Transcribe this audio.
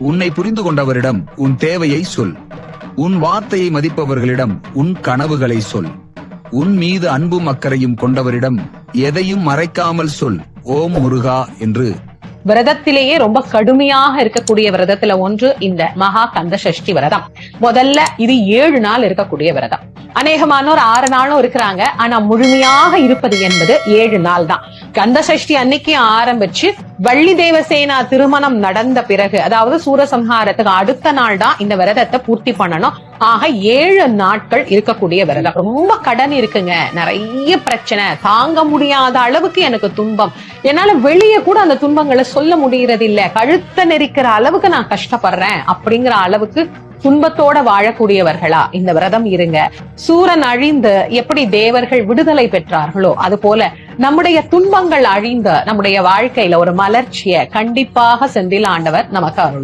உன்னை புரிந்து கொண்டவரிடம் உன் தேவையை சொல். உன் வார்த்தையை மதிப்பவர்களிடம் உன் கனவுகளை சொல். உன் மீது அன்பும் அக்கறையும் கொண்டவரிடம் எதையும் மறைக்காமல் சொல். ஓம் முருகா என்று. விரதத்திலேயே ரொம்ப கடுமையாக இருக்கக்கூடிய விரதத்துல ஒன்று இந்த மகா கந்த சஷ்டி விரதம். முதல்ல இது ஏழு நாள் இருக்கக்கூடிய விரதம். அநேகமானோர் ஆறு நாளும் இருக்கிறாங்க. ஆனா முழுமையாக இருப்பது என்பது ஏழு நாள் தான் கந்த சஷ்டி அன்னைக்கு ஆரம்பிச்சு வள்ளி தேவசேனா திருமணம் நடந்த பிறகு அதாவது சூரசம்ஹாரத்துக்கு அடுத்த நாள் தான் இந்த விரதத்தை பூர்த்தி பண்ணணும். ஆக ஏழு நாட்கள் இருக்கக்கூடிய விரதம். ரொம்ப கடன் இருக்குங்க. நிறைய பிரச்சனை. தாங்க முடியாத அளவுக்கு எனக்கு துன்பம். என்னால வெளியே கூட அந்த துன்பங்களை சொல்ல முடியறது இல்ல கழுத்த நெரிக்கிற அளவுக்கு நான் கஷ்டப்படுறேன் அப்படிங்கிற அளவுக்கு துன்பத்தோட வாழக்கூடியவர்களா இந்த விரதம் இருங்க. சூரன் அழிந்து எப்படி தேவர்கள் விடுதலை பெற்றார்களோ அது போல நம்முடைய துன்பங்கள் அழிந்த நம்முடைய வாழ்க்கையில ஒரு மலர்ச்சியை கண்டிப்பாக செந்தில் ஆண்டவர் நமக்கு அருள்